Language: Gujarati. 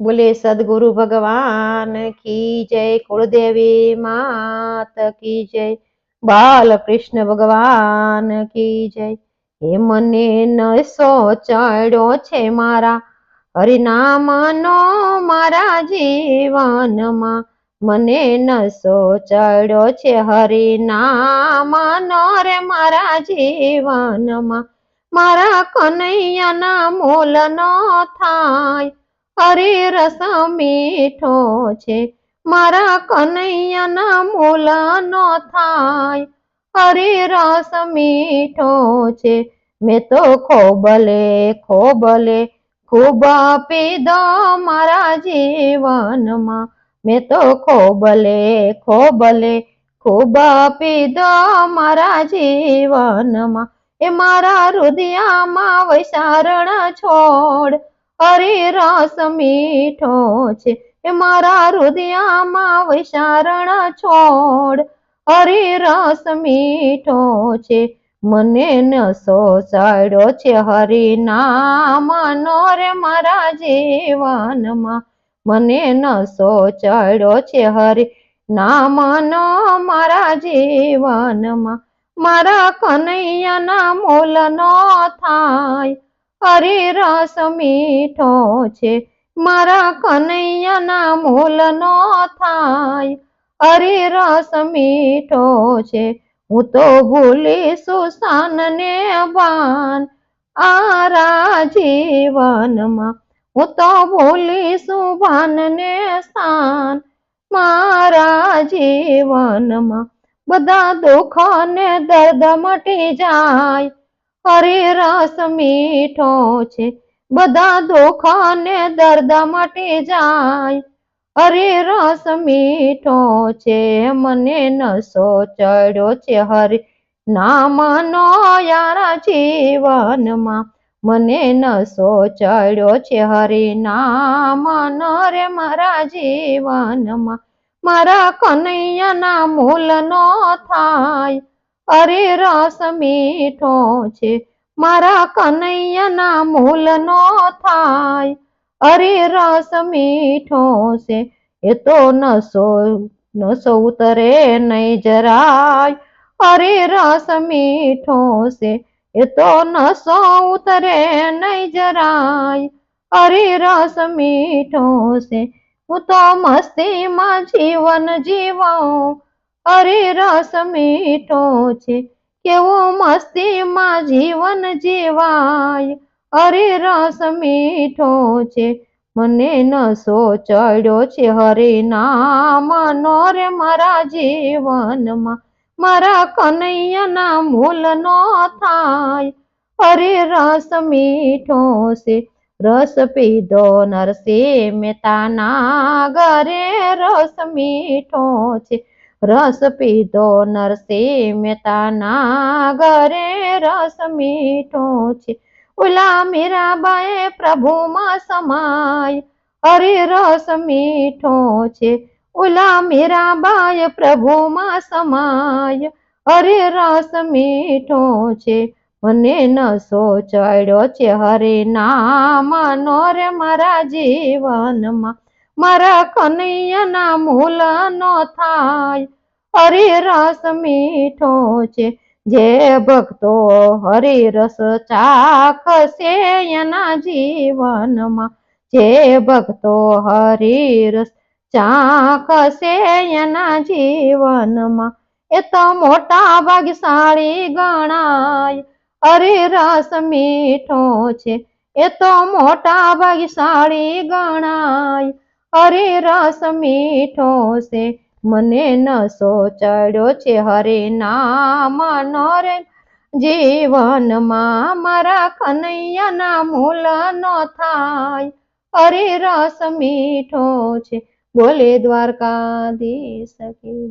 બોલે, સદગુરુ ભગવાન કી જય, કુળદેવી માત કી જય બાલકૃષ્ણ ભગવાન કી જય. હે મને નસો ચડ્યો છે મારા હરિનામનો મારા જીવનમાં. મને નસો ચડ્યો છે હરિનામનો રે મારા જીવનમાં. મારા કનૈયાના મૂલનો થાય હરે રસ મીઠો છે, મારા કનૈયાના મૂલનો થાય. અરે રસ મીઠો છે, મેં તો ખોબલે ખોબલે ખૂબ પીધો મારા જીવનમાં. મેં તો ખોબલે ખોબલે ખૂબ પીધો મારા જીવનમાં. એ મારા રુદિયામાં વૈશારણ છોડ હરે રસ મીઠો છે, એ મારા હૃદયામાં વૈશારણ છોડ. અરે રસ મીઠો છે, મને નસો ચડ્યો છે હરિ નામનો રે મારા જીવનમાં. મને નસો ચડ્યો છે હરિ નામનો મારા જીવનમાં. મારા કનૈયાના મોલનો થાય હરે રસ મીઠો છે, મારા કનૈયાના મોલ નો થાય. હરે રસ મીઠો છે, હું તો ભૂલી સુસાનને બાન આરા જીવનમાં હું તો ભૂલી સુભાનને સ્થાન મારા જીવનમાં બધા દુઃખ ને દર્દ મટી જાય. હરે રસ મીઠો છે, બધા દુઃખ ને દર્દ માટે જાય. અરે રસ મીઠો છે, મને નસો ચડ્યો છે હરે નામનો યારા જીવનમાં. મને નસો ચડ્યો છે હરે નામનો રે મારા જીવનમાં. મારા કનૈયાના મૂલનો થાય. અરે રસ મીઠો છે, મારા કનૈયાના મૂલનો થાય. અરે રસ મીઠો છે, એ તો નસો નસો ઉતરે નહીં જરાય. અરે રસ મીઠો છે, એ તો નસો ઉતરે નહીં જરાય. અરે રસ મીઠો છે, હું તો મસ્તીમાં જીવન જીવું. અરે રસ મીઠો છે, કેવો મસ્તીમાં જીવન જીવાય. અરે રસ મીઠો છે, મને નસો ચડ્યો છે હરે નામનો રે મારા જીવનમાં, મારા કનૈયાના મૂલનો થાય. અરે રસ મીઠો છે, રસ પીધો નરસે મહેતાના ઘરે. રસ મીઠો છે રસ પીધો નરસે મહેતાના ઘરે રસ મીઠો છે. ઓલા મીરાબાએ પ્રભુમાં સમાય હરે રસ મીઠો છે. ઓલા મીરાબાએ પ્રભુમાં સમાય હરે રસ મીઠો છે. મને નસો ચડ્યો છે હરે નામનો રે મારા જીવનમાં. મારા કનૈયાના મૂલ નો થાય. હરે રસ મીઠો છે, જે ભક્તો હરે રસ ચાખશે એના જીવનમાં. જે ભક્તો હરે રસ ચાખશે એના જીવનમાં. એ તો મોટા ભાગશાળી ગણાય. અરે રસ મીઠો છે, એ તો મોટા ભાગશાળી ગણાય. અરે રસ મીઠો છે, મને નસો ચડ્યો છે. હરે નામ રે, જીવનમાં મારા કનૈયાના મૂલનો થાય. અરે રસ મીઠો છે, બોલે દ્વારકાધીશ કી